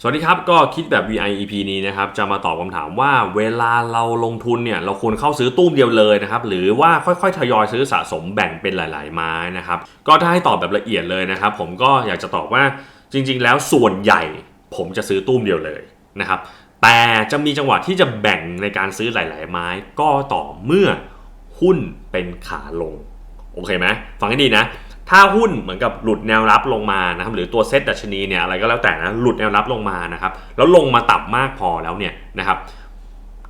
สวัสดีครับ ก็คิดแบบ VI EP นี้นะครับ จะมาตอบคำถามว่าเวลาเราลงทุนเนี่ย เราควรเข้าซื้อตู้มเดียวเลยนะครับ หรือว่าค่อยๆ ทยอยซื้อสะสมแบ่งเป็นหลาย ๆ ไม้นะครับ ก็ถ้าให้ตอบแบบละเอียดเลยนะครับ ผมก็อยากจะตอบว่าจริง ๆ แล้วส่วนใหญ่ผมจะซื้อตู้มเดียวเลยนะครับ แต่จะมีจังหวะที่จะแบ่งในการซื้อหลาย ๆ ไม้ ก็ต่อเมื่อหุ้นเป็นขาลง โอเคไหมฟังให้ดีนะ ถ้าหุ้นเหมือนกับหลุดแนวรับลงมานะครับหรือตัวเซตดัชนีเนี่ยอะไรก็แล้วแต่นะหลุดแนวรับลงมานะครับแล้วลงมาต่ำมากพอแล้วเนี่ยนะครับ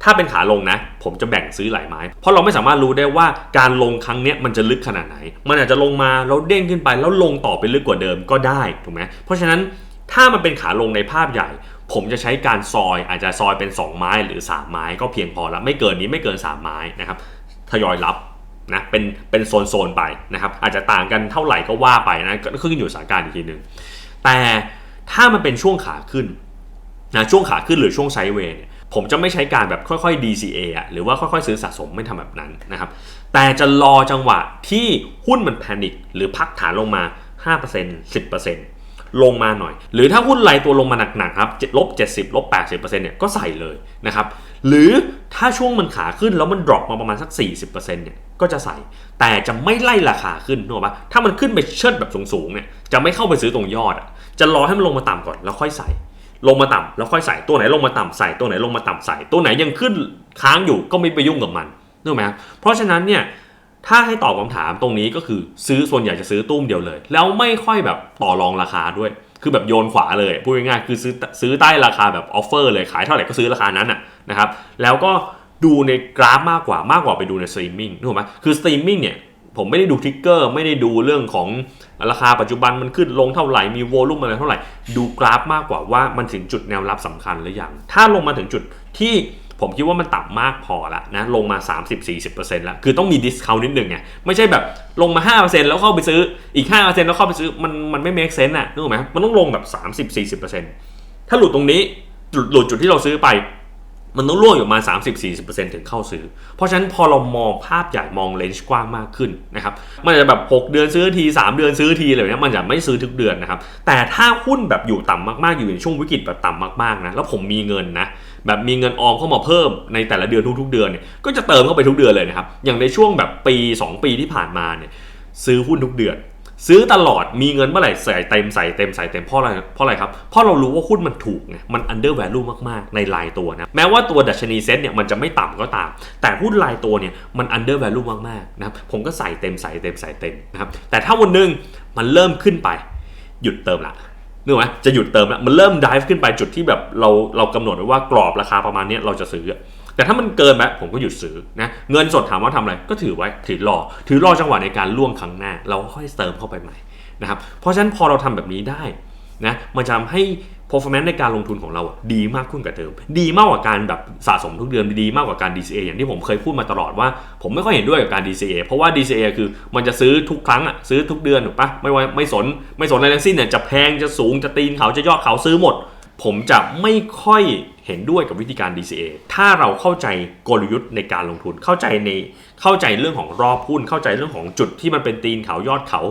ถ้าเป็นขาลงนะ ผมจะแบ่งซื้อหลายไม้ เพราะเราไม่สามารถรู้ได้ว่าการลงครั้งเนี้ยมันจะลึกขนาดไหน มันอาจจะลงมาแล้วเด้งขึ้นไป แล้วลงต่อไปลึกกว่าเดิมก็ได้ถูกไหมเพราะฉะนั้นถ้ามันเป็นขาลงในภาพใหญ่ ผมจะใช้การซอยอาจจะซอยเป็น 2 ไม้หรือ 3 ไม้ก็เพียงพอละไม่เกินนี้ไม่เกิน 3 ไม้นะครับทยอยรับ นะเป็นเป็นโซนๆไปนะครับอาจจะต่างกันเท่าไหร่ก็ว่าไปนะก็ขึ้นอยู่สถานการณ์อีกทีหนึ่งแต่ถ้ามันเป็นช่วงขาขึ้นนะช่วงขาขึ้นหรือช่วงไซด์เวย์เนี่ยผมจะไม่ใช้การแบบค่อยๆ DCA อะหรือว่าค่อยๆ ซื้อสะสมไม่ทำแบบนั้นนะครับแต่จะรอจังหวะที่หุ้นมันแพนิคหรือพักฐานลงมา 5% 10% ลงมาหน่อย หรือถ้าหุ้นไหลตัวลงมาหนักๆครับลบ 70ลบ 80%เนี่ยก็ใส่เลยนะครับหรือถ้าช่วงมันขาขึ้นแล้วมันดรอปมาประมาณสัก 40%เนี่ยก็จะใส่ แต่จะไม่ไล่ราคาขึ้นนึกออกปะถ้ามันขึ้นไปเชิดแบบสูงๆเนี่ยจะไม่เข้าไปซื้อตรงยอดอะจะรอให้มันลงมาต่ำก่อนแล้วค่อยใส่ ลงมาต่ำแล้วค่อยใส่ตัวไหนลงมาต่ำใส่ตัวไหนลงมาต่ำใส่ ตัวไหนยังขึ้นค้างอยู่ก็ไม่ไปยุ่งกับมันนึกออกไหมครับเพราะฉะนั้นเนี่ย ถ้าให้ตอบคำถามตรงนี้ก็คือซื้อส่วนใหญ่จะซื้อตุ้มเดียวเลย แล้วไม่ค่อยแบบต่อรองราคาด้วย คือแบบโยนขวาเลยพูดง่ายๆคือซื้อซื้อใต้ราคาแบบออฟเฟอร์เลยขายเท่าไหร่ก็ซื้อราคานั้นอะนะครับแล้วก็ดูในกราฟมากกว่ามากกว่าไปดูในสตรีมมิ่งถูกไหมคือสตรีมมิ่งเนี่ยผมไม่ได้ดูทริกเกอร์ไม่ได้ดูเรื่องของราคาปัจจุบันมันขึ้นลงเท่าไหร่มีโวลุ่มอะไรเท่าไหร่ ดูกราฟมากกว่าว่ามันถึงจุดแนวรับสำคัญหรือยังถ้าลงมาถึงจุดที่ ผมคิดว่ามันต่ำมากพอละนะลงมา 30-40%แล้ว คือต้องมีดิสคาวนิดหนึ่งไงไม่ใช่แบบลงมา 5%แล้วเข้าไปซื้ออีก 5%แล้วเข้าไปซื้อมันมันไม่ make sense อะนึกออกไหมมันต้องลงแบบ 30-40%ถ้าหลุดตรงนี้หลุดจุดที่เราซื้อไป มันต้องร่วงอยู่มา 30-40%ถึงเข้าซื้อ เพราะฉะนั้นพอเรามองภาพใหญ่มองเลนส์กว้างมากขึ้นนะครับ มันจะแบบ 6 เดือนซื้อที 3 เดือนซื้อทีอะไรแบบนี้มันจะไม่ซื้อทุกเดือนนะครับ แต่ถ้าหุ้นแบบอยู่ต่ำมากๆ อยู่ในช่วงวิกฤตแบบต่ำมากๆนะ แล้วผมมีเงินนะ แบบมีเงินออมเข้ามาเพิ่มในแต่ละเดือนทุกๆเดือนเนี่ย ก็จะเติมเข้าไปทุกเดือนเลยนะครับ อย่างในช่วงแบบปี 2 ปีที่ผ่านมาเนี่ยซื้อหุ้นทุกเดือน ซื้อตลอดมีเงินเมื่อไหร่ใส่เต็มใส่เต็มใส่เต็มเพราะอะไรเพราะอะไรครับเพราะเรารู้ว่าหุ้นมันถูกไงมัน under value มากๆ ในรายตัวนะแม้ว่าตัวดัชนีเซ็ตเนี่ยมันจะไม่ต่ำก็ตาม แต่หุ้นรายตัวเนี่ยมัน under value มากๆนะครับผมก็ใส่เต็มใส่เต็มใส่เต็มนะครับแต่ถ้าวันหนึงมันเริ่มขึ้นไป หยุดเติมละนึกไหมจะหยุดเติมละมันเริ่ม dive ขึ้นไปจุดที่แบบเราเรากำหนดไว้ว่ากรอบราคาประมาณนี้เราจะซื้อ แต่ถ้ามันเกินไปผมก็หยุดซื้อนะเงินสดถามว่าทำอะไรก็ถือไว้ถือรอ ถือรอจังหวะในการล่วงครั้งหน้า เราค่อยเติมเข้าไปใหม่นะครับเพราะฉะนั้นพอเราทำแบบนี้ได้นะมันจะทำให้ performance ในการลงทุนของเราดีมากขึ้นกว่าเดิม ดีมากกว่าการแบบสะสมทุกเดือนดีมากกว่าการ DCA อย่างที่ผมเคยพูดมาตลอดว่า ผมไม่ค่อยเห็นด้วยกับการ DCA เพราะว่า DCA คือมันจะซื้อทุกครั้งอะซื้อทุกเดือนถูกปะไม่ว่าไม่สนไม่สนอะไรทั้งสิ้นเนี่ยจะแพงจะสูงจะตีนเขาจะยอดเขาซื้อหมด ผมจะไม่ค่อยเห็นด้วยกับวิธีการ DCA ถ้าเราเข้าใจกลยุทธ์ในการลงทุน เข้าใจใน เข้าใจเรื่องของรอบหุ้น เข้าใจเรื่องของจุดที่มันเป็นตีนเขายอดเขา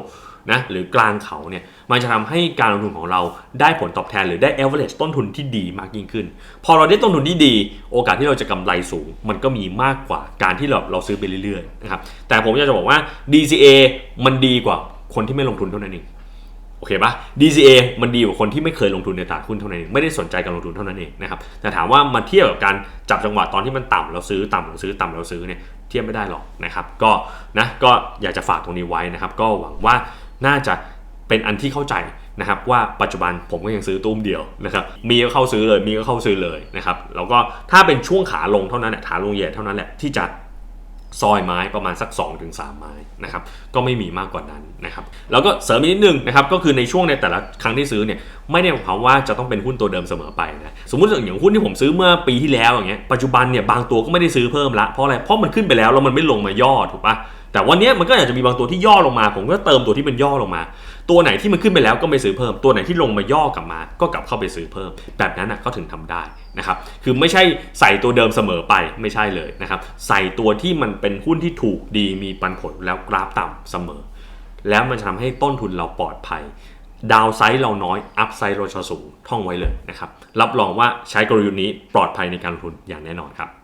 นะหรือกลางเขาเนี่ยมันจะทำให้การลงทุนของเราได้ผลตอบแทนหรือได้ average ต้นทุนที่ดีมากยิ่งขึ้น พอเราได้ต้นทุนที่ดี โอกาสที่เราจะกำไรสูง มันก็มีมากกว่าการที่เราเราซื้อไปเรื่อยๆนะครับแต่ผมอยากจะบอกว่า DCA มันดีกว่าคนที่ไม่ลงทุนเท่านั้นเอง โอเคปะ DCA มันดีกว่าคนที่ไม่เคยลงทุนในตลาดหุ้นเท่านั้นเองไม่ได้สนใจการลงทุนเท่านั้นเองนะครับแต่ถามว่ามาเทียบกับการจับจังหวะตอนที่มันต่ำเราซื้อต่ำเราซื้อต่ำเราซื้อเนี่ยเทียบไม่ได้หรอกนะครับก็นะก็อยากจะฝากตรงนี้ไว้นะครับ ก็หวังว่าน่าจะเป็นอันที่เข้าใจนะครับว่าปัจจุบันผมก็ยังซื้อตุ้มเดียวนะครับมีก็เข้าซื้อเลยมีก็เข้าซื้อเลยนะครับแล้วก็ถ้าเป็นช่วงขาลงเท่านั้นแหละขาลงเหยียดเท่านั้นแหละที่จะ ซอยไม้ประมาณสัก 2-3 ไม้นะครับก็ไม่มีมากกว่านั้นนะครับแล้วก็เสริมอีกนิดนึงนะครับก็คือในช่วงในแต่ละครั้งที่ซื้อเนี่ยไม่ได้หมายความว่าจะต้องเป็นหุ้นตัวเดิมเสมอไปนะสมมติอย่างหุ้นที่ผมซื้อเมื่อปีที่แล้วอย่างเงี้ยปัจจุบันเนี่ยบางตัวก็ไม่ได้ซื้อเพิ่มละเพราะอะไรเพราะมันขึ้นไปแล้วแล้วมันไม่ลงมาย่อถูกปะแต่วันนี้มันก็อาจจะมีบางตัวที่ย่อลงมา ผมก็เติมตัวที่มันย่อลงมา ตัวไหนที่มันขึ้นไปแล้วก็ไม่ซื้อเพิ่ม ตัวไหนที่ลงมาย่อกลับมา ก็กลับเข้าไปซื้อเพิ่ม แบบนั้นนะก็ถึงทำได้นะครับคือไม่ใช่ใส่ตัวเดิมเสมอไปไม่ใช่เลยนะครับใส่ตัวที่มันเป็นหุ้นที่ถูกดีมีปันผลแล้วกราฟต่ำเสมอ แล้วมันจะทำให้ต้นทุนเราปลอดภัย ดาวไซด์เราน้อย อัพไซด์เราจะสูงท่องไว้เลยนะครับ รับรองว่าใช้กลยุทธ์นี้ปลอดภัยในการลงทุนอย่างแน่นอนครับ